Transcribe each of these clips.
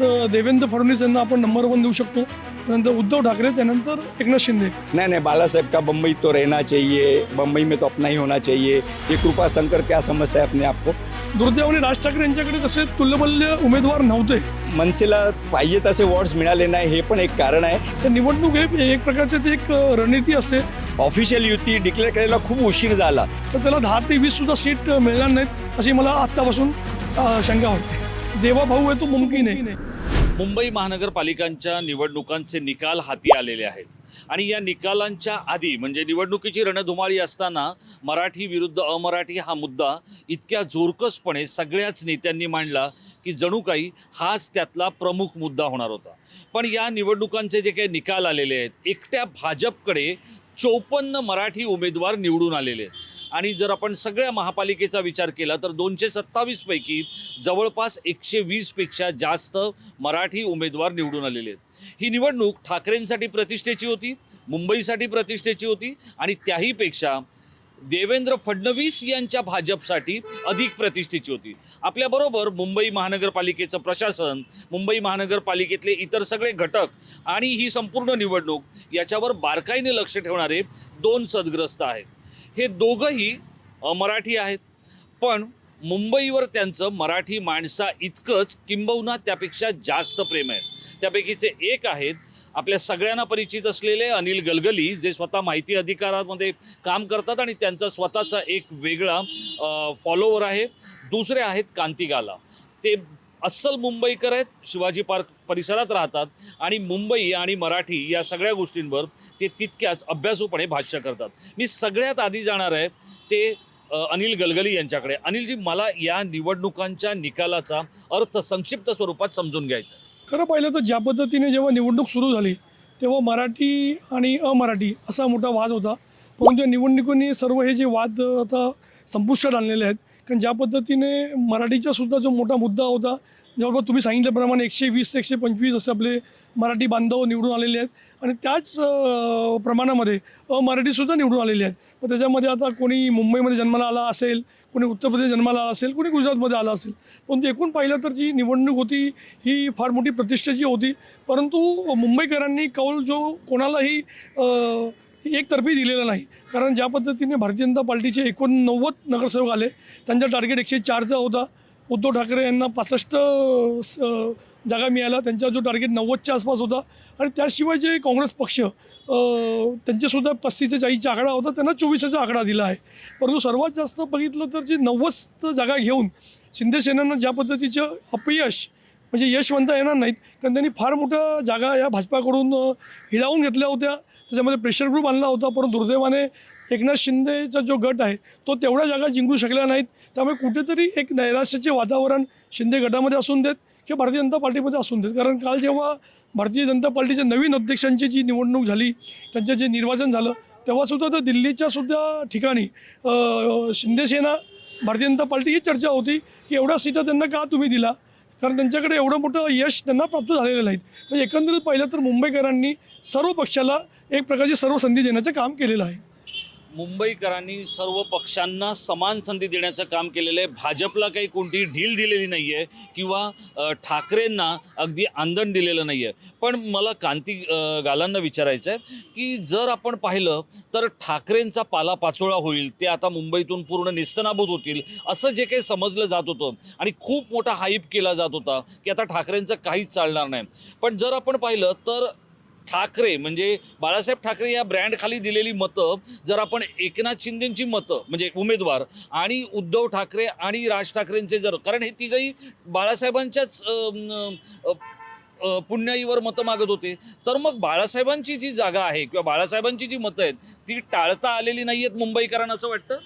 तर देवेंद्र फडणवीस यांना आपण नंबर वन देऊ शकतो. त्यानंतर उद्धव ठाकरे त्यानंतर एकनाथ शिंदे. नहीं नहीं बाला साहेब का बम्बई तो रहना चाहिए बम्बई में तो अपना ही होना चाहिए. ये कृपा शंकर क्या समझता है अपने आप को? दुर्दैवाने राज ठाकरे यांच्याकडे तसे तुल्यबल्य उमेदवार नव्हते. मनसेला पाहिजे तसे वॉर्ड्स मिळाले नाही हे पण एक कारण आहे. तर निवडणूक हे एक प्रकारचे ते एक अ, रणनीती असते. ऑफिशियल युती डिक्लेअर करायला खूप उशीर झाला. तर त्याला दहा ते वीस सुद्धा सीट मिळणार नाहीत अशी मला आत्तापासून अ, शंका वाटते. देवा भाऊ आहे तो मुमकिन आहे. मुंबई महानगरपालिकांच्या निवडणुकांचे निकाल हाती आलेले आहेत. आणि या निकालांच्या आधी म्हणजे निवडणुकीची रणधुमाळी असताना मराठी विरुद्ध अमराठी हा मुद्दा इतक्या जोरकसपणे सगळ्याच नेत्यांनी मांडला की जणू काही हाच त्यातला प्रमुख मुद्दा होणार होता. पण या निवडणुकांचे जे काही निकाल आलेले आहेत एकट्या भाजपकडे चोपन्न मराठी उमेदवार निवडून आलेले आहेत. आणि जर आपण सगळ्या महापालिकेचा विचार केला तर दोनशे सत्तावीसपैकी जवळपास एकशे वीसपेक्षा जास्त मराठी उमेदवार निवडून आलेले आहेत. ही निवडणूक ठाकरेंसाठी प्रतिष्ठेची होती मुंबईसाठी प्रतिष्ठेची होती आणि त्याहीपेक्षा देवेंद्र फडणवीस यांच्या भाजपसाठी अधिक प्रतिष्ठेची होती. आपल्याबरोबर मुंबई महानगरपालिकेचं प्रशासन मुंबई महानगरपालिकेतले इतर सगळे घटक आणि ही संपूर्ण निवडणूक याच्यावर बारकाईने लक्ष ठेवणारे दोन सदग्रस्त आहेत. हे दोघंही मराठी आहेत. पण मुंबईवर त्यांचं मराठी माणसा इतकंच किंबहुना त्यापेक्षा जास्त प्रेम आहे. त्यापैकीचे एक आहेत आपल्या सगळ्यांना परिचित असलेले अनिल गलगली जे स्वतः माहिती अधिकारामध्ये काम करतात आणि त्यांचा स्वतःचा एक वेगळा फॉलोवर आहे. दुसरे आहेत कांती गाला ते अस्सल मुंबईकर आहेत शिवाजी पार्क परिसरात राहतात आणि मुंबई आणि मराठी या सगळ्या गोष्टींवर ते तितक्याच अभ्यासूपणे भाष्य करतात. मी सगळ्यात आधी जाणार आहे ते अनिल गलगली यांच्याकडे. अनिलजी मला या निवडणुकांच्या निकालाचा अर्थ संक्षिप्त स्वरूपात समजून घ्यायचा खरं पाहिलं तर ज्या पद्धतीने जेव्हा निवडणूक सुरू झाली तेव्हा मराठी आणि अमराठी असा मोठा वाद होता. परंतु या निवडणुकीने सर्व हे जे वाद आता संपुष्टात आणलेले आहेत कारण ज्या पद्धतीने मराठीचा सुद्धा जो मोठा मुद्दा होता जवळपास तुम्ही सांगितल्याप्रमाणे एकशे वीस एकशे पंचवीस असे आपले मराठी बांधव निवडून आलेले आहेत. आणि त्याच प्रमाणामध्ये अमराठीसुद्धा निवडून आलेले आहेत. मग त्याच्यामध्ये आता कोणी मुंबईमध्ये जन्माला आला असेल कोणी उत्तर प्रदेश जन्माला आला असेल कोणी गुजरातमध्ये आला असेल. परंतु एकूण पाहिलं तर जी निवडणूक होती ही फार मोठी प्रतिष्ठेची होती. परंतु मुंबईकरांनी कौल जो कोणालाही एकतर्फी दिलेला नाही. कारण ज्या पद्धतीने भारतीय जनता पार्टीचे एकोणनव्वद नगरसेवक आले त्यांचा टार्गेट एकशे चारचा होता. उद्धव ठाकरे यांना पासष्ट स- जागा मिळाल्या. त्यांचा जो टार्गेट नव्वदच्या आसपास होता. आणि त्याशिवाय जे काँग्रेस पक्ष त्यांच्यासुद्धा त्यांचेसुद्धा चाळीसचा आकडा होता. त्यांना चोवीसचा आकडा दिला आहे. परंतु सर्वात जास्त बघितलं तर जे नव्वद जागा घेऊन शिंदेसेनांना ज्या पद्धतीचं अपयश म्हणजे यश म्हणता येणार नाहीत. कारण त्यांनी फार मोठ्या जागा या भाजपाकडून हिरावून घेतल्या होत्या. त्याच्यामध्ये प्रेशर ग्रुप आणला होता परंतु दुर्दैवाने एकनाथ शिंदेचा जो गट आहे तो तेवढ्या जागा जिंकू शकल्या नाहीत. त्यामुळे कुठेतरी एक नैराश्याचे वातावरण शिंदे गटामध्ये असून देत किंवा भारतीय जनता पार्टीमध्ये असून देत. कारण काल जेव्हा भारतीय जनता पार्टीच्या नवीन अध्यक्षांची जी निवडणूक झाली त्यांचं जे निर्वाचन झालं तेव्हासुद्धा तर दिल्लीच्या सुद्धा ठिकाणी शिंदेसेना भारतीय जनता पार्टी ही चर्चा होती की एवढ्या सीटा त्यांना का तुम्ही दिला? कारण त्यांच्याकडे एवढं मोठं यश त्यांना प्राप्त झालेलं नाहीत म्हणजे एकंदरीत पाहिलं तर मुंबईकरांनी सर्व पक्षाला एक प्रकारची सर्व संधी देण्याचं काम केलेलं आहे. मुंबईकरांनी सर्व पक्षांना समान संधी देण्याचं काम केलेलं आहे. भाजपला काही कोणतीही ढील दिलेली नाही आहे किंवा ठाकरेंना अगदी आंदण दिलेलं नाही आहे पण मला कांती गालांना विचारायचं आहे की जर आपण पाहिलं तर ठाकरेंचा पालापाचोळा होईल ते आता मुंबईतून पूर्ण निस्तनाभूत होतील असं जे काही समजलं जात होतं आणि खूप मोठा हाईप केला जात होता की आता ठाकरेंचं काहीच चालणार नाही. पण जर आपण पाहिलं तर ठाकरे म्हणजे बाळासाहेब ठाकरे या ब्रँडखाली दिलेली मतं जर आपण एकनाथ शिंदेची मतं म्हणजे उमेदवार आणि उद्धव ठाकरे आणि राज ठाकरेंचे जर कारण हे तिघही बाळासाहेबांच्याच पुण्याईवर मतं मागत होते. तर मग बाळासाहेबांची जी जागा आहे किंवा बाळासाहेबांची जी मतं आहेत ती टाळता आलेली नाही आहेत मुंबईकरांना असं वाटतं?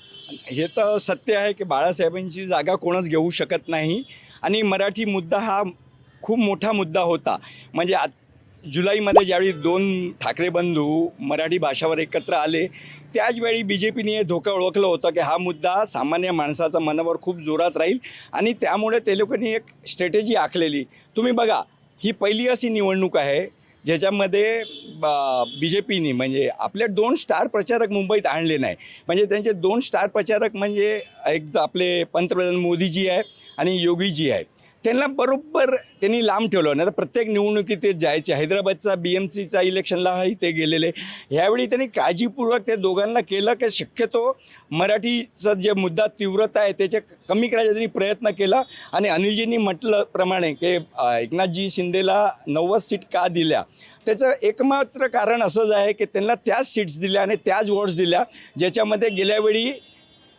हे तर सत्य आहे की बाळासाहेबांची जागा कोणच घेऊ शकत नाही. आणि मराठी मुद्दा हा खूप मोठा मुद्दा होता. म्हणजे आज जुलैमध्ये ज्यावेळी दोन ठाकरे बंधू मराठी भाषावर एकत्र आले त्याचवेळी बी जे पीने हे धोका ओळखलं होतं की हा मुद्दा सामान्य माणसाचा मनावर खूप जोरात राहील आणि त्यामुळे ते लोकांनी एक स्ट्रॅटेजी आखलेली. तुम्ही बघा ही पहिली अशी निवडणूक आहे ज्याच्यामध्ये बी जे पीने म्हणजे आपले दोन स्टार प्रचारक मुंबईत आणले नाही. म्हणजे त्यांचे दोन स्टार प्रचारक म्हणजे एक आपले पंतप्रधान मोदीजी आहे आणि योगीजी आहे. त्यांना बरोबर त्यांनी लांब ठेवलं. नाही तर प्रत्येक निवडणुकीत ते जायचे. हैदराबादचा बी एम सीचा इलेक्शनलाही ते गेलेले. ह्यावेळी त्यांनी काळजीपूर्वक ते दोघांना केलं की शक्यतो मराठीचा जे मुद्दा तीव्रता आहे त्याचे कमी करायचा त्यांनी प्रयत्न केला. आणि अनिलजींनी म्हटलं प्रमाणे की एकनाथजी शिंदेला नव्वद सीट का दिल्या? त्याचं एकमात्र कारण असंच आहे की त्यांना त्याच सीट्स दिल्या आणि त्याच वॉर्ड्स दिल्या ज्याच्यामध्ये गेल्यावेळी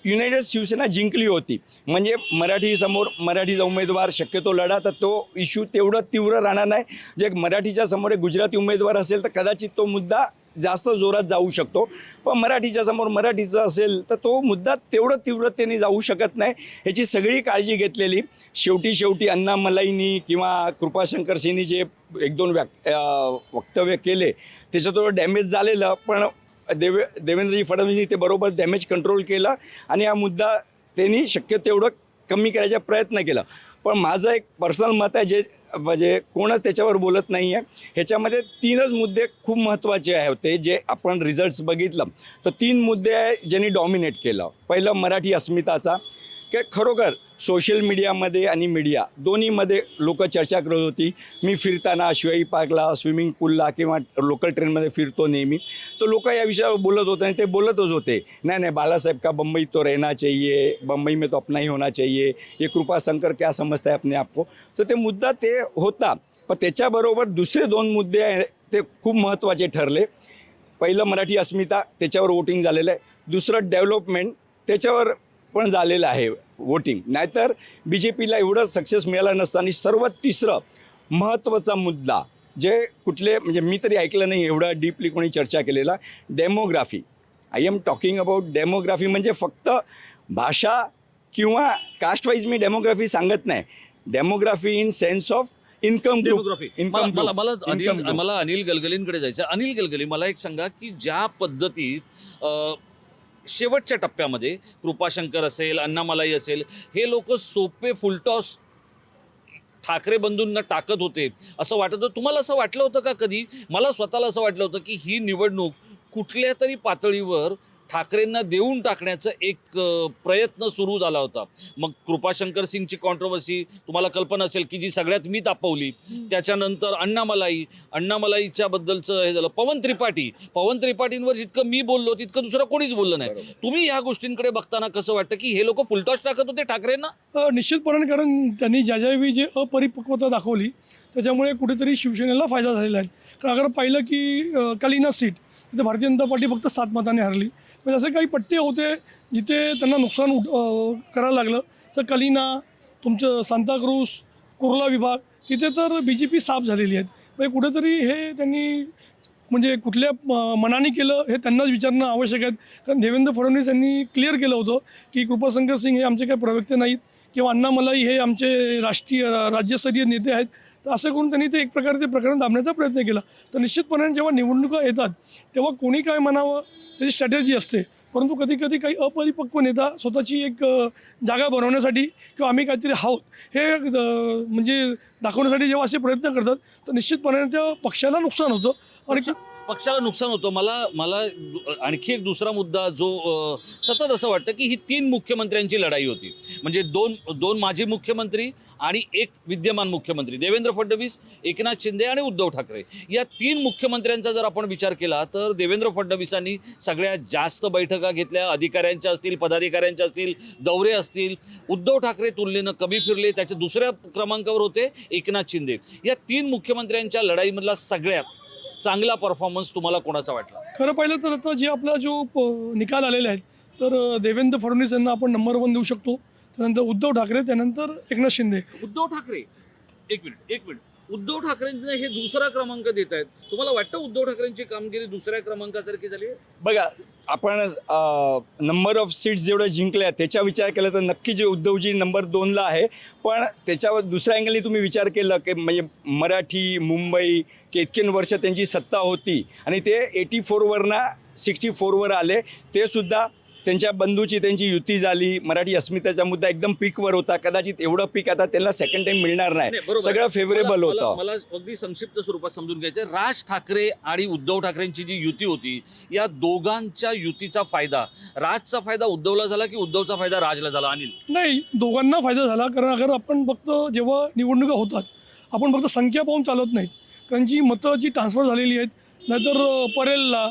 युनायटेड शिवसेना जिंकली होती. म्हणजे मराठीसमोर मराठीचा उमेदवार शक्यतो लढा तर तो इश्यू तेवढं तीव्र राहणार नाही. जे मराठीच्या समोर एक गुजराती उमेदवार असेल तर कदाचित तो मुद्दा जास्त जोरात जाऊ शकतो. पण मराठीच्या समोर मराठीचा असेल तर तो मुद्दा तेवढं तीव्रतेने जाऊ शकत नाही. ह्याची सगळी काळजी घेतलेली शेवटी शेवटी अण्णामलाईनी किंवा कृपाशंकर सिंहनी जे एक दोन व्याक वक्तव्य केले. त्याचं थोडं डॅमेज झालेलं पण देवे देवेंद्रजी फडणवीसनी ते बरोबर डॅमेज कंट्रोल केला आणि हा मुद्दा त्यांनी शक्य तेवढं कमी करायचा प्रयत्न केला. पण माझं एक पर्सनल मत आहे जे म्हणजे कोणच त्याच्यावर बोलत नाही आहे ह्याच्यामध्ये तीनच मुद्दे खूप महत्त्वाचे आहे होते जे आपण रिझल्ट्स बघितलं. तर तीन मुद्दे आहे ज्यांनी डॉमिनेट केलं. पहिलं मराठी अस्मिताचा की खरोखर सोशल मीडियामध्ये आणि मीडिया दोन्हीमध्ये लोक चर्चा करत होती. मी फिरताना शिवाई पार्कला स्विमिंग पूलला किंवा लोकल ट्रेनमध्ये फिरतो नेहमी. तर लोक या विषयावर बोलत होते आणि ते बोलतच होते. नाही नाही बालासाहेब का बम्बई तो रहना चाहिए बम्बई में तो अपना ही होना चाहिए ये कृपा शंकर क्या समजता है अपने आपको तर ते मुद्दा ते होता. पण त्याच्याबरोबर दुसरे दोन मुद्दे ते खूप महत्त्वाचे ठरले. पहिलं मराठी अस्मिता त्याच्यावर वोटिंग झालेलं आहे. दुसरं डेव्हलपमेंट त्याच्यावर पण झालेलं आहे वोटिंग नाहीतर बी जे पीला एवढं सक्सेस मिळालं नसतं आणि सर्वात तिसरं महत्त्वाचा मुद्दा जे कुठले म्हणजे मी तरी ऐकलं नाही एवढं डीपली कोणी चर्चा केलेला demography I am talking about demography म्हणजे फक्त भाषा किंवा कास्ट वाईज मी डेमोग्राफी सांगत नाही demography in sense of income demography Income मला. मला अनिल. मला अनिल गलगलींकडे जायचं. अनिल गलगली मला एक सांगा की ज्या पद्धतीत शेवटच्या टप्प्यामध्ये कृपाशंकर असेल अण्णामलाई असेल हे लोक सोपे फुलटॉस ठाकरे बंधूंना टाकत होते. असं वाटत होतं. तुम्हाला असं वाटलं होतं का कधी? मला स्वतःला असं वाटलं होतं की ही निवडणूक कुठल्या तरी पातळीवर ठाकरेंना देऊन टाकण्याचा एक प्रयत्न सुरू झाला होता. मग कृपाशंकर सिंगची कॉन्ट्रोवर्सी तुम्हाला कल्पना असेल की जी सगळ्यात मी तापवली त्याच्यानंतर अण्णामलाई अण्णामलाईच्या बद्दलचं हे झालं. पवन त्रिपाठी पवन त्रिपाठींवर जितकं मी बोललो तितकं दुसरं कोणीच बोललं नाही. तुम्ही ह्या गोष्टींकडे बघताना कसं वाटतं की हे लोक फुलटॉस टाकत होते ठाकरेंना? निश्चितपणे कारण त्यांनी ज्या ज्यावेळी जे अपरिपक्वता दाखवली त्याच्यामुळे कुठेतरी शिवसेनेला फायदा झालेला आहे. कारण अगर पाहिलं की कालिना कलिना सीट तिथे भारतीय जनता पार्टी फक्त सात मताने हरली. म्हणजे असे काही पट्टे होते जिथे त्यांना नुकसान उठ करायला लागलं. तर कलिना तुमचं सांताक्रूज कुर्ला विभाग तिथे तर बी जे पी साफ झालेली आहेत. म्हणजे कुठेतरी हे त्यांनी म्हणजे कुठल्या मनाने केलं हे त्यांनाच विचारणं आवश्यक आहे कारण देवेंद्र फडणवीस यांनी क्लिअर केलं होतं की कृपाशंकर सिंग हे आमचे काही प्रवक्ते नाहीत किंवा अण्णामलाई हे आमचे राष्ट्रीय राज्यस्तरीय नेते आहेत. तर असं करून त्यांनी ते एक प्रकारे ते प्रकरण दाबण्याचा प्रयत्न केला. तर निश्चितपणे जेव्हा निवडणुका येतात तेव्हा कोणी काय म्हणावं त्याची स्ट्रॅटेजी असते. परंतु कधी कधी काही अपरिपक्व नेता स्वतःची एक जागा बनवण्यासाठी किंवा आम्ही काहीतरी आहोत हे म्हणजे दाखवण्यासाठी जेव्हा असे प्रयत्न करतात तर निश्चितपणे त्या पक्षाला नुकसान होतं. आणि पक्षाला नुकसान होतं. मला मला आणखी एक दुसरा मुद्दा जो सतत असं वाटतं की ही तीन मुख्यमंत्र्यांची लढाई होती. म्हणजे दोन दोन माजी मुख्यमंत्री आणि एक विद्यमान मुख्यमंत्री. देवेंद्र फडणवीस एकनाथ शिंदे आणि उद्धव ठाकरे. या तीन मुख्यमंत्र्यांचा जर आपण विचार केला तर देवेंद्र फडणवीसांनी सगळ्यात जास्त बैठका घेतल्या. अधिकाऱ्यांच्या असतील पदाधिकाऱ्यांच्या असतील दौरे असतील. उद्धव ठाकरे तुलनेनं कमी फिरले. त्याच्या दुसऱ्या क्रमांकावर होते एकनाथ शिंदे. या तीन मुख्यमंत्र्यांच्या लढाईमधला सगळ्यात चांगला परफॉर्मन्स तुम्हाला कोणाचा वाटला? खरं पाहिलं तर आता जे आपला जो निकाल आलेला आहे तर देवेंद्र फडणवीस यांना आपण नंबर वन देऊ शकतो. त्यानंतर उद्धव ठाकरे त्यानंतर एकनाथ शिंदे. उद्धव ठाकरे. एक मिनिट एक मिनिट. उद्धव ठाकरेंना हे दुसरा क्रमांक देत आहेत. तुम्हाला वाटतं उद्धव ठाकरेंची कामगिरी दुसऱ्या क्रमांकासारखी झाली बघा आपण नंबर ऑफ सीट्स जेवढ्या जिंकल्या त्याचा विचार केला तर नक्की जे उद्धवजी नंबर दोनला आहे पण त्याच्यावर दुसऱ्या अँगलने तुम्ही विचार केला की म्हणजे मराठी मुंबई की इतके वर्ष त्यांची सत्ता होती आणि ते एटी फोरवरनं सिक्स्टी फोरवर आले ते सुद्धा त्यांच्या बंधूची त्यांची युती झाली. मराठी अस्मितेचा मुद्दा एकदम पीकवर होता. कदाचित एवढं पीक आता त्यांना सेकंड टाइम मिळणार नाही. सगळं फेवरेबल होतं. मला अगदी संक्षिप्त स्वरूपात समजून घ्यायचं राज ठाकरे आणि उद्धव ठाकरेंची जी युती होती या दोघांच्या युतीचा फायदा राजचा फायदा उद्धवला झाला की उद्धवचा फायदा राजला झाला? अनिल? नाही दोघांना फायदा झाला. कारण अगर आपण फक्त जेव्हा निवडणुका होतात आपण फक्त संख्या पाहून चालत नाहीत. कारण जी मतं जी ट्रान्सफर झालेली आहेत नाहीतर परेलला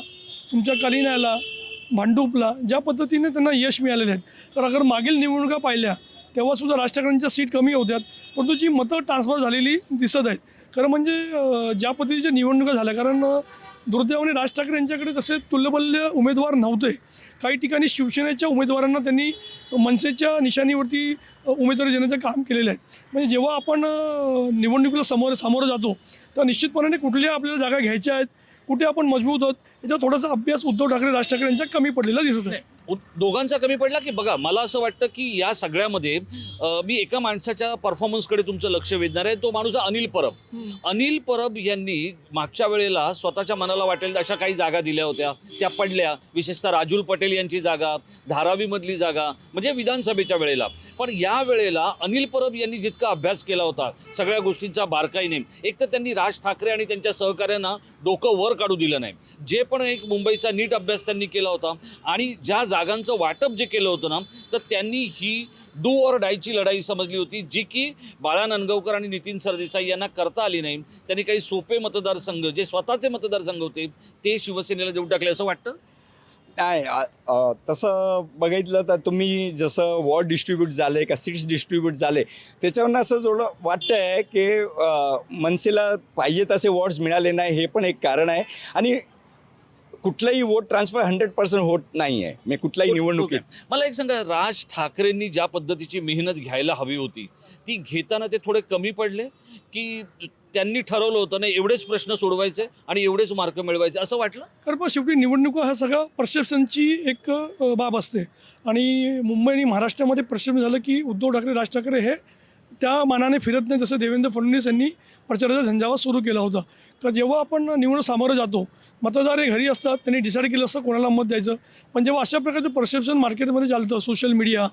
तुमच्या कलिनाला भांडूपला ज्या पद्धतीने त्यांना यश मिळालेले आहेत. तर अगर मागील निवडणुका पाहिल्या तेव्हासुद्धा राज ठाकरेंच्या सीट कमी होत्यात. परंतु जी मतं ट्रान्सफर झालेली दिसत आहेत. खरं म्हणजे ज्या पद्धतीच्या निवडणुका झाल्या कारण दुर्दैवाने राज ठाकरे यांच्याकडे तसे तुल्यबल्य उमेदवार नव्हते. काही ठिकाणी शिवसेनेच्या उमेदवारांना त्यांनी मनसेच्या निशाणीवरती उमेदवारी देण्याचं काम केलेलं आहे. म्हणजे जेव्हा आपण निवडणुकीला समोर सामोरं जातो तर निश्चितपणाने कुठल्या आपल्याला जागा घ्यायच्या आहेत कुठे आपण मजबूत आहोत याचा थोडासा अभ्यास उद्धव ठाकरे राज ठाकरे यांच्या कमी पडलेला दिसत आहे. दोघांचा कमी पडला की बघा मला असं वाटतं की या सगळ्यामध्ये मी एका माणसाच्या परफॉर्मन्सकडे तुमचं लक्ष वेधणार आहे. तो माणूस अनिल परब. अनिल परब यांनी मागच्या वेळेला स्वतःच्या मनाला वाटेल अशा काही जागा दिल्या होत्या. त्या पडल्या. विशेषतः राजूल पटेल यांची जागा धारावीमधली जागा म्हणजे विधानसभेच्या वेळेला. पण या वेळेला अनिल परब यांनी जितका अभ्यास केला होता सगळ्या गोष्टींचा बारकाईने एक तर त्यांनी राज ठाकरे आणि त्यांच्या सहकाऱ्यांना डोकं वर काढू दिलं नाही. जे पण एक मुंबईचा नीट अभ्यास त्यांनी केला होता आणि ज्या जागांचं वाटप जे केलं होतं ना तर त्यांनी ही डू ऑर डायची लढाई समजली होती जी की बाळा नांदगावकर आणि नितीन सरदेसाई यांना करता आली नाही. त्यांनी काही सोपे मतदारसंघ जे स्वतःचे मतदारसंघ होते ते शिवसेनेला देऊन टाकले असं वाटतं? नाही तसं बघितलं तर तुम्ही जसं वॉर्ड डिस्ट्रीब्यूट झाले का सीट्स डिस्ट्रीब्यूट झाले त्याच्यावरनं असं थोडं वाटतं आहे की मनसेला पाहिजे तसे वॉर्ड्स मिळाले नाही हे पण एक कारण आहे. आणि कुठलाही वोट ट्रान्सफर हंड्रेड पर्सेंट होत नाही आहे म्हणजे कुठल्याही निवडणुकीत. मला एक सांगा राज ठाकरेंनी ज्या पद्धतीची मेहनत घ्यायला हवी होती ती घेताना ते थोडे कमी पडले? की त्यांनी ठरवलं होतं ना एवढेच प्रश्न सोडवायचे आणि एवढेच मार्क मिळवायचे असं वाटलं? कारण पण शेवटी निवडणुका हा सगळा परसेप्शनची एक बाब असते. आणि मुंबई आणि महाराष्ट्रामध्ये परसेप्शन झालं की उद्धव ठाकरे राज ठाकरे हे त्या मानाने फिरत नाही जसं देवेंद्र फडणवीस यांनी प्रचाराचा झंझावात सुरू केला होता. तर जेव्हा आपण निवडणूक सामोरं जातो मतदार हे घरी असतात त्यांनी डिसाईड केलं असतं कोणाला मत द्यायचं. पण जेव्हा अशा प्रकारचं परसेप्शन मार्केटमध्ये चालतं सोशल मीडिया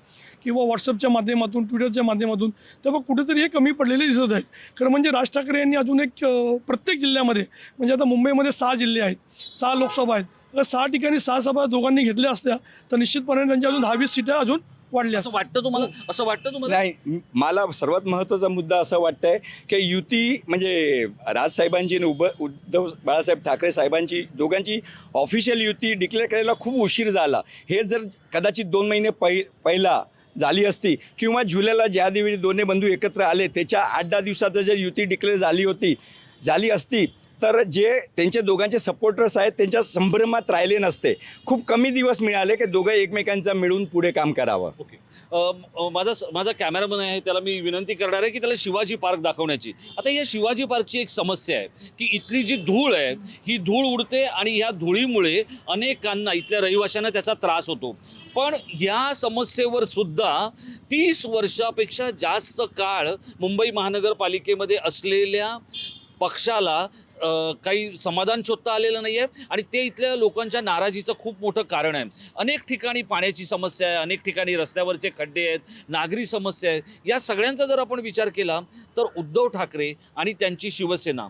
किंवा व्हॉट्सअपच्या माध्यमातून ट्विटरच्या माध्यमातून तेव्हा कुठेतरी हे कमी पडलेले दिसत आहेत. खरं म्हणजे राज ठाकरे यांनी अजून एक प्रत्येक जिल्ह्यामध्ये म्हणजे आता मुंबईमध्ये सहा जिल्हे आहेत सहा लोकसभा आहेत. सहा ठिकाणी सहा सभा दोघांनी घेतल्या असत्या तर निश्चितपणे त्यांच्या अजून दहावीस सीटा अजून वाढल्या असं वाटतं तुम्हाला? असं वाटतं तुम्हाला? नाही मला सर्वात महत्त्वाचा मुद्दा असं वाटतंय की युती म्हणजे राजसाहेबांची आणि उब उद्धव बाळासाहेब ठाकरे साहेबांची दोघांची ऑफिशियल युती डिक्लेअर करायला खूप उशीर झाला. हे जर कदाचित दोन महिने पहि पहिला झाली असती किंवा जुलैला ज्या दिवशी दोन्ही बंधू एकत्र आले त्याच्या आठ दहा दिवसात जर युती डिक्लेअर झाली होती झाली असती तर जे त्यांचे दोघांचे सपोर्टर्स आहेत त्यांच्या संभ्रमात राहिले नसते. खूप कमी दिवस मिळाले की दोघं एकमेकांचा मिळून पुढे काम करावं. ओके. माझा माझा कॅमेरामन आहे त्याला मी विनंती करणार आहे की त्याला शिवाजी पार्क दाखवण्याची. आता या शिवाजी पार्कची एक समस्या आहे की इथली जी धूळ आहे ही धूळ उडते आणि ह्या धुळीमुळे अनेकांना इथल्या रहिवाशांना त्याचा त्रास होतो. पण या समस्येवर सुद्धा तीस वर्षापेक्षा जास्त काळ मुंबई महानगरपालिकेमध्ये असलेल्या पक्षाला काही समाधान शोधता आलेलं नाही आहे आणि ते इथल्या लोकांच्या नाराजीचं खूप मोठं कारण आहे. अनेक ठिकाणी पाण्याची समस्या आहे अनेक ठिकाणी रस्त्यावरचे खड्डे आहेत नागरी समस्या आहे या सगळ्यांचा जर आपण विचार केला तर उद्धव ठाकरे आणि त्यांची शिवसेना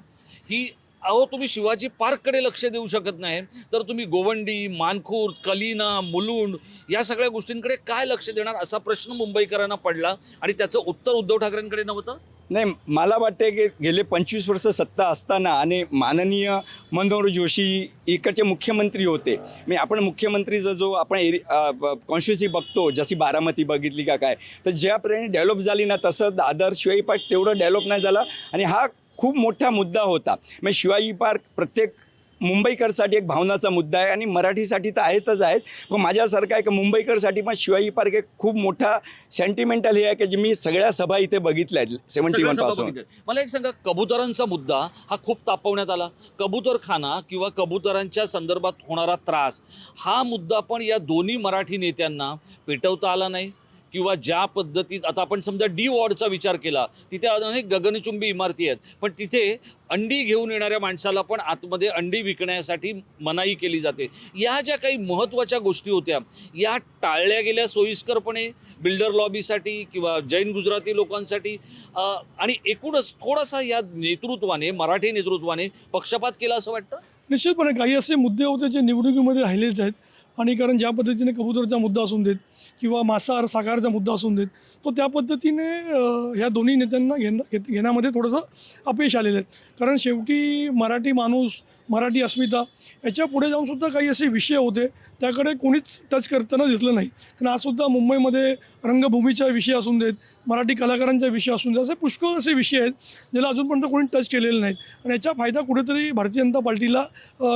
ही अहो तुम्ही शिवाजी पार्ककडे लक्ष देऊ शकत नाही. तर तुम्ही गोवंडी मानखुर्द कलिना मुलुंड या सगळ्या गोष्टींकडे काय लक्ष देणार असा प्रश्न मुंबईकरांना पडला आणि त्याचं उत्तर उद्धव ठाकरेंकडे नव्हतं? नाही मला वाटते की गेले पंचवीस वर्ष सत्ता असताना आणि माननीय मनोहर जोशी इकडचे मुख्यमंत्री होते. मी आपण मुख्यमंत्रीचा जो आपण एरि कॉन्स्टिट्युन्सी बघतो जशी बारामती बघितली का काय तर ज्याप्रमाणे डेव्हलप झाली ना तसं दादर शिवाई पार्क तेवढं डेव्हलप नाही झाला आणि हा खूप मोठा मुद्दा होता. म्हणजे शिवाजी पार्क प्रत्येक मुंबईकरसाठी एक भावनाचा मुद्दा आहे आणि मराठीसाठी तर आहेतच आहेत. पण माझ्यासारखा एक मुंबईकरसाठी पण शिवाजी पार्क एक खूप मोठा सेंटिमेंटल हे आहे की जे मी सगळ्या सभा इथे बघितल्या आहेत सेवन्टी सगळ्या वन सभा पासून. बघितल्या. मला एक सांगा कबुतरांचा मुद्दा हा खूप तापवण्यात आला. कबूतरखाना किंवा कबुतरांच्या संदर्भात होणारा त्रास हा मुद्दा पण या दोन्ही मराठी नेत्यांना पेटवता आला नाही? किंवा ज्या पद्धतीत आता आपण समजा डी वॉर्डचा विचार केला तिथे अनेक गगनचुंबी इमारती आहेत पण तिथे अंडी घेऊन येणाऱ्या माणसाला पण आतमध्ये अंडी विकण्यासाठी मनाई केली जाते. या ज्या काही महत्त्वाच्या गोष्टी होत्या या टाळल्या गेल्या सोयीस्करपणे बिल्डर लॉबीसाठी किंवा जैन गुजराती लोकांसाठी आणि एकूणच थोडासा या नेतृत्वाने मराठी नेतृत्वाने पक्षपात केला असं वाटतं? निश्चितपणे काही असे मुद्दे होते जे निवडणुकीमध्ये राहिलेच आहेत. आणि कारण ज्या पद्धतीने कबूतरचा मुद्दा असून देत किंवा मांसाहार साकारचा मुद्दा असून देत तो त्या पद्धतीने ह्या दोन्ही नेत्यांना घेणं घेत घेण्यामध्ये थोडंसं अपयश आलेलं आहे. कारण शेवटी मराठी माणूस मराठी अस्मिता याच्यापुढे जाऊनसुद्धा काही असे विषय होते त्याकडे कोणीच टच करताना दिसलं नाही. कारण आजसुद्धा मुंबईमध्ये रंगभूमीचा विषय असून देत मराठी कलाकारांचा विषय असून देत असे पुष्कळ असे विषय आहेत ज्याला अजूनपर्यंत कोणी टच केलेले नाहीत आणि याचा फायदा कुठेतरी भारतीय जनता पार्टीला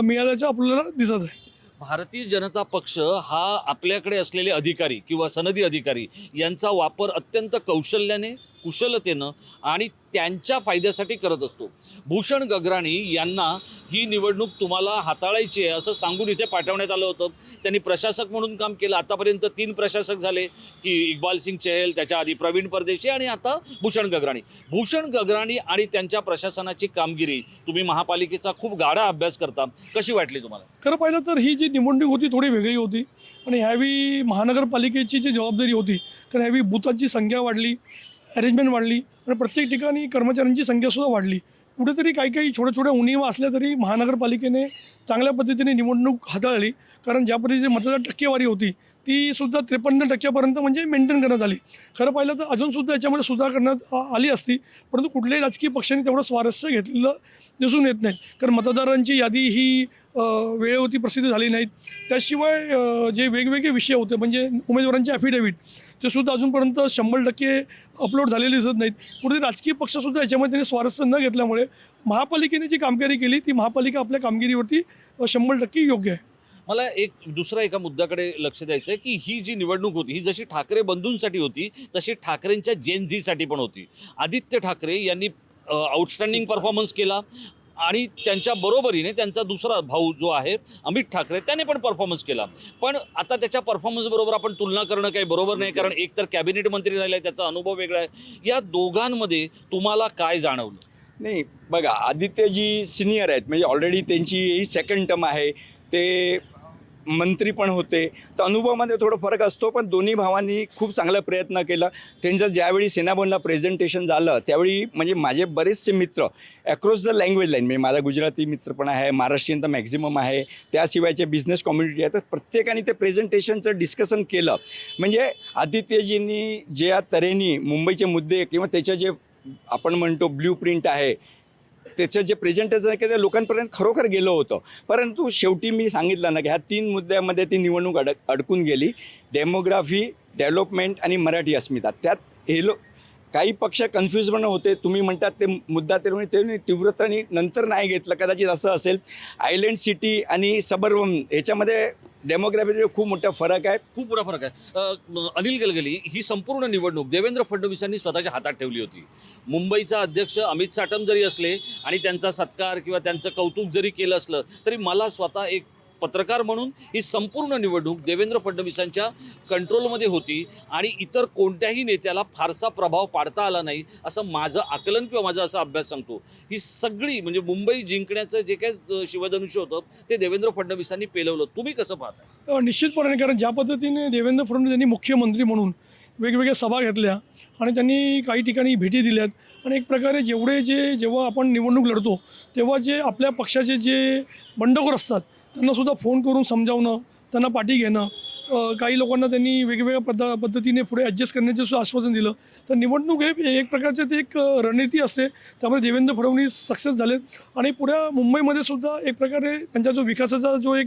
मिळाल्याचं आपल्याला दिसत आहे. भारतीय जनता पक्ष हा आपल्याकडे असलेले अधिकारी किंवा सनदी अधिकारी यांचा वापर अत्यंत कौशल्याने कुशलतेनं आणि त्यांच्या फायद्यासाठी करत असतो. भूषण गगराणी यांना ही निवडणूक तुम्हाला हाताळायची आहे असं सांगून इथे पाठवण्यात आलं होतं. त्यांनी प्रशासक म्हणून काम केलं. आतापर्यंत तीन प्रशासक झाले की इक्बाल सिंग चहल त्याच्या आधी प्रवीण परदेशी आणि आता भूषण गगराणी. भूषण गगराणी आणि त्यांच्या प्रशासनाची कामगिरी तुम्ही महापालिकेचा खूप गाढा अभ्यास करता. कशी वाटली तुम्हाला? खरं पाहिलं तर ही जी निवडणूक होती थोडी वेगळी होती. आणि ह्यावेळी महानगरपालिकेची जी जबाबदारी होती तर ह्यावेळी बुथांची संख्या वाढली. अरेंजमेंट वाढली. आणि प्रत्येक ठिकाणी कर्मचाऱ्यांची संख्यासुद्धा वाढली. कुठेतरी काही काही छोट्या छोट्या उणीवा असल्या तरी महानगरपालिकेने चांगल्या पद्धतीने निवडणूक हाताळली. कारण ज्या पद्धतीची मतदार टक्केवारी होती ती सुद्धा त्रेपन्न टक्क्यापर्यंत म्हणजे मेंटेन करण्यात आली. खरं पाहिलं तर अजूनसुद्धा याच्यामध्ये सुधार करण्यात आली असती. परंतु कुठल्याही राजकीय पक्षाने तेवढं स्वारस्य घेतलेलं दिसून येत नाही. कारण मतदारांची यादी ही वेळेवरती प्रसिद्ध झाली नाहीत. त्याशिवाय जे वेगवेगळे विषय होते म्हणजे उमेदवारांचे ॲफिडेव्हिट ते सुद्धा अजूनपर्यंत शंभर टक्के अपलोड झालेले दिसत नाहीत. कुठे राजकीय पक्षसुद्धा याच्यामध्ये त्यांनी स्वारस्य न घेतल्यामुळे महापालिकेने जी कामगिरी केली ती महापालिका आपल्या कामगिरीवरती शंभर टक्के योग्य आहे. मला एक दुसरा एका मुद्द्याकडे लक्ष द्यायचं आहे की ही जी निवडणूक होती ही जशी ठाकरे बंधूंसाठी होती तशी ठाकरेंच्या जेन झीसाठी पण होती. आदित्य ठाकरे यांनी आउटस्टँडिंग परफॉर्मन्स केला. आणि त्यांच्या बरोबरीने त्यांचा दुसरा भाऊ जो आहे अमित ठाकरे त्याने पण परफॉर्मन्स केला. पण आता त्याच्या परफॉर्मन्सबरोबर आपण तुलना करणं काही बरोबर नाही कारण एक तर कॅबिनेट मंत्री राहिला आहे त्याचा अनुभव वेगळा आहे. या दोघांमध्ये तुम्हाला काय जाणवलं? नाही बघा आदित्यजी सिनियर आहेत म्हणजे ऑलरेडी त्यांची ही सेकंड टर्म आहे. ते मंत्री पण होते. तर अनुभवामध्ये थोडं फरक असतो पण दोन्ही भावांनी खूप चांगला प्रयत्न केला. त्यांचं ज्यावेळी सेनाभवनला प्रेझेंटेशन झालं त्यावेळी म्हणजे माझे बरेचसे मित्र अक्रॉस द लँग्वेज लाईन म्हणजे माझा गुजराती मित्र पण आहे महाराष्ट्रीयन तर मॅक्झिमम आहे त्याशिवायचे बिझनेस कम्युनिटी आहे तर प्रत्येकाने ते प्रेझेंटेशनचं डिस्कशन केलं. म्हणजे आदित्यजींनी ज्या तऱ्हेने मुंबईचे मुद्दे किंवा त्याच्या जे आपण म्हणतो ब्ल्यू प्रिंट आहे त्याचं जे प्रेझेंटेशन आहे ते लोकांपर्यंत खरोखर गेलं होतं. परंतु शेवटी मी सांगितलं ना की ह्या तीन मुद्द्यामध्ये ती निवडणूक अडक अडकून गेली. डेमोग्राफी डेव्हलपमेंट आणि मराठी अस्मिता. त्यात हे लोक काही पक्ष कन्फ्यूज पण होते. तुम्ही म्हणतात ते मुद्दा ते म्हणजे त्यांनी तीव्रताने नंतर नाही घेतलं. कदाचित असं असेल. आयलँड सिटी आणि सबर्वम ह्याच्यामध्ये डेमोग्राफीचा खूप मोठा फरक आहे. खूप मोठा फरक आहे. अनिल गलगली ही संपूर्ण निवडणूक देवेंद्र फडणवीसांनी स्वतःच्या हातात ठेवली होती. मुंबईचा अध्यक्ष अमित साटम जरी असले आणि त्यांचा सत्कार किंवा त्यांचं कौतुक जरी केलं असलं तरी मला स्वतः एक पत्रकार म्हणून ही संपूर्ण निवडणूक देवेंद्र फडणवीसांच्या कंट्रोलमध्ये होती आणि इतर कोणत्याही नेत्याला फारसा प्रभाव पाडता आला नाही असं माझं आकलन किंवा माझा असा अभ्यास सांगतो. ही सगळी म्हणजे मुंबई जिंकण्याचं जे काही शिवधनुष्य होतं ते देवेंद्र फडणवीसांनी पेलवलं. तुम्ही कसं पाहता निश्चितपणे कारण ज्या पद्धतीने देवेंद्र फडणवीस यांनी मुख्यमंत्री म्हणून वेगवेगळ्या सभा घेतल्या आणि त्यांनी काही ठिकाणी भेटी दिल्यात आणि एक प्रकारे जेवढे जे जेव्हा आपण निवडणूक लढतो तेव्हा जे आपल्या पक्षाचे जे बंडखोर असतात त्यांनासुद्धा फोन करून समजावणं त्यांना पाठी घेणं काही लोकांना त्यांनी वेगवेगळ्या पद्ध पद्धतीने पुढे ॲडजस्ट करण्याचं सुद्धा आश्वासन दिलं. तर निवडणूक हे एक प्रकारचे ते एक रणनीती असते. त्यामुळे देवेंद्र फडणवीस सक्सेस झालेत. आणि पुऱ्या मुंबईमध्ये सुद्धा एक प्रकारे त्यांचा जो विकासाचा जो एक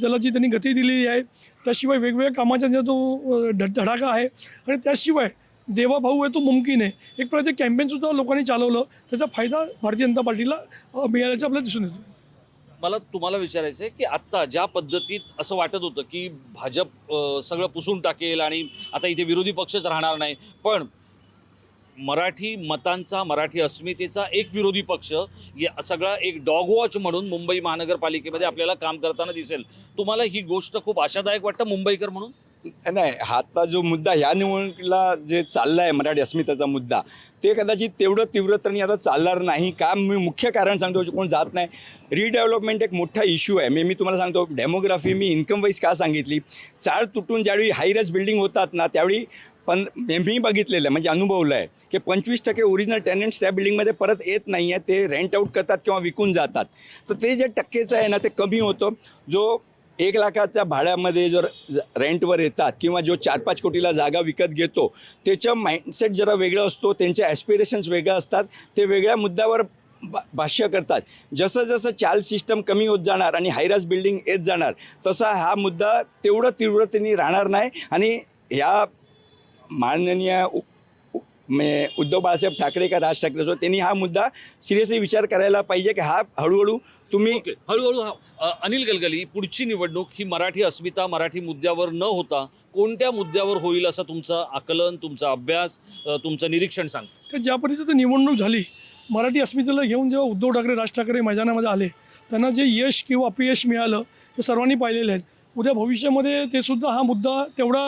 ज्याला जी त्यांनी गती दिलेली आहे त्याशिवाय वेगवेगळ्या कामाचा जो ध धडाका आहे आणि त्याशिवाय देवा भाऊ आहे तो मुमकिन आहे. एक प्रकारचे कॅम्पेनसुद्धा लोकांनी चालवलं. त्याचा फायदा भारतीय जनता पार्टीला मिळाल्याचं आपल्याला दिसून येतो. मला तुम्हाला विचारायचं आहे की आत्ता ज्या पद्धतीत असं वाटत होतं की भाजप सगळं पुसून टाकेल आणि आता इथे विरोधी पक्षच राहणार नाही पण मराठी मतांचा मराठी अस्मितेचा एक विरोधी पक्ष या सगळा एक डॉग वॉच म्हणून मुंबई महानगरपालिकेमध्ये आपल्याला काम करताना दिसेल. तुम्हाला ही गोष्ट खूप आशादायक वाटतं मुंबईकर म्हणून? नाही आता जो मुद्दा ह्या निवडणुकीला जे चालला आहे मराठी अस्मितेचा मुद्दा ते कदाचित तेवढं तीव्रतेने आता चालणार नाही. का मी मुख्य कारण सांगतो कोण जात नाही. रिडेव्हलपमेंट एक मोठा इश्यू आहे. मी मी तुम्हाला सांगतो डेमोग्राफी मी इन्कम वाईज का सांगितली? चाळ तुटून ज्यावेळी हायरस बिल्डिंग होतात ना त्यावेळी पण मी बघितलेलं आहे म्हणजे अनुभवलं आहे की पंचवीस टक्के ओरिजिनल टेनंट्स त्या बिल्डिंगमध्ये परत येत नाही आहे ते रेंट आऊट करतात किंवा विकून जातात. तर ते जे टक्केचं आहे ना ते कमी होतं. जो एक लाखाच्या भाड्यामध्ये जर ज- रेंटवर येतात किंवा जो चार पाच कोटीला जागा विकत घेतो त्याचं माइंडसेट जरा वेगळं असतो त्यांच्या ॲस्पिरेशन्स वेगळं असतात ते वेगळ्या मुद्द्यावर भा भाष्य करतात. जसं जसं चाल सिस्टम कमी होत जाणार आणि हायराज बिल्डिंग येत जाणार तसा हा मुद्दा तेवढं तीव्रतेने राहणार नाही. आणि ह्या माननीय उद्धव बाळासाहेब ठाकरे का राज ठाकरे असो त्यांनी हा मुद्दा सिरियसली विचार करायला पाहिजे की हा हळूहळू तुम्ही हळूहळू हा अनिल गलगली पुढची निवडणूक ही मराठी अस्मिता मराठी मुद्द्यावर न होता कोणत्या मुद्द्यावर होईल असं तुमचं आकलन तुमचा अभ्यास तुमचं निरीक्षण सांग. तर ज्या पद्धतीचं निवडणूक झाली मराठी अस्मितेला घेऊन जेव्हा उद्धव ठाकरे राज ठाकरे मैदानामध्ये आले त्यांना जे यश किंवा अपयश मिळालं हे सर्वांनी पाहिलेलं आहे. उद्या भविष्यामध्ये ते सुद्धा हा मुद्दा तेवढा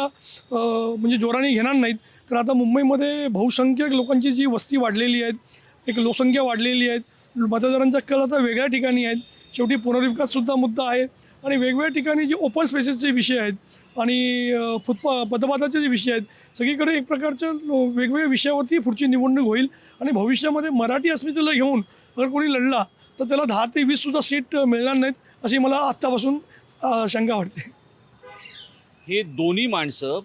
म्हणजे जोराने घेणार नाहीत. कारण आता मुंबईमध्ये बहुसंख्यक लोकांची जी वस्ती वाढलेली आहे एक लोकसंख्या वाढलेली आहे मतदारांचा कल आता वेगळ्या ठिकाणी आहेत. शेवटी पुनर्विकाससुद्धा मुद्दा आहे आणि वेगवेगळ्या ठिकाणी जे ओपन स्पेसेसचे विषय आहेत आणि फुटपा पदपाताचे जे विषय आहेत सगळीकडे एक प्रकारच्या वेगवेगळ्या विषयावरती पुढची निवडणूक होईल आणि भविष्यामध्ये मराठी अस्मितेला घेऊन अगर कोणी लढला तर त्याला दहा ते वीससुद्धा सीट मिळणार नाहीत अशी मला आत्तापासून शंका वाटते. हे दोन्ही माणसं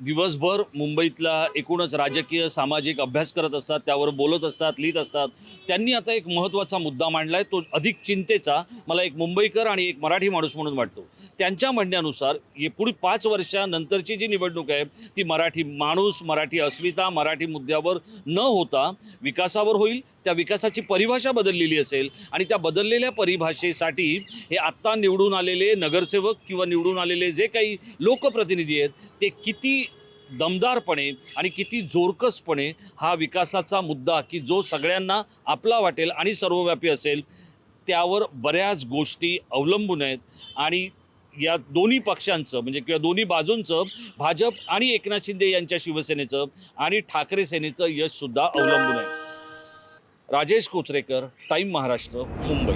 दिवसभर मुंबईतला एकूणच राजकीय सामाजिक अभ्यास करत असतात त्यावर बोलत असतात लिहित असतात. त्यांनी आता एक महत्त्वाचा मुद्दा मांडला आहे तो अधिक चिंतेचा मला एक मुंबईकर आणि एक मराठी माणूस म्हणून वाटतो. त्यांच्या म्हणण्यानुसार हे पाच वर्षानंतरची जी निवडणूक आहे ती मराठी माणूस मराठी अस्मिता मराठी मुद्द्यावर न होता विकासावर होईल त्या विकासाची परिभाषा बदललेली असेल आणि त्या बदललेल्या परिभाषेसाठी हे आत्ता निवडून आलेले नगरसेवक किंवा निवडून आलेले जे काही लोकप्रतिनिधी आहेत ते किती दमदारपणे आणि किती जोरकसपणे हा विकासाचा मुद्दा की जो सगळ्यांना आपला वाटेल आणि सर्वव्यापी असेल त्यावर बऱ्याच गोष्टी अवलंबून आहेत. आणि या दोन्ही पक्षांचं म्हणजे किंवा दोन्ही बाजूंचं भाजप आणि एकनाथ शिंदे यांच्या शिवसेनेचं आणि ठाकरे सेनेचं यशसुद्धा अवलंबून आहे. राजेश कोचरेकर टाईम महाराष्ट्र मुंबई.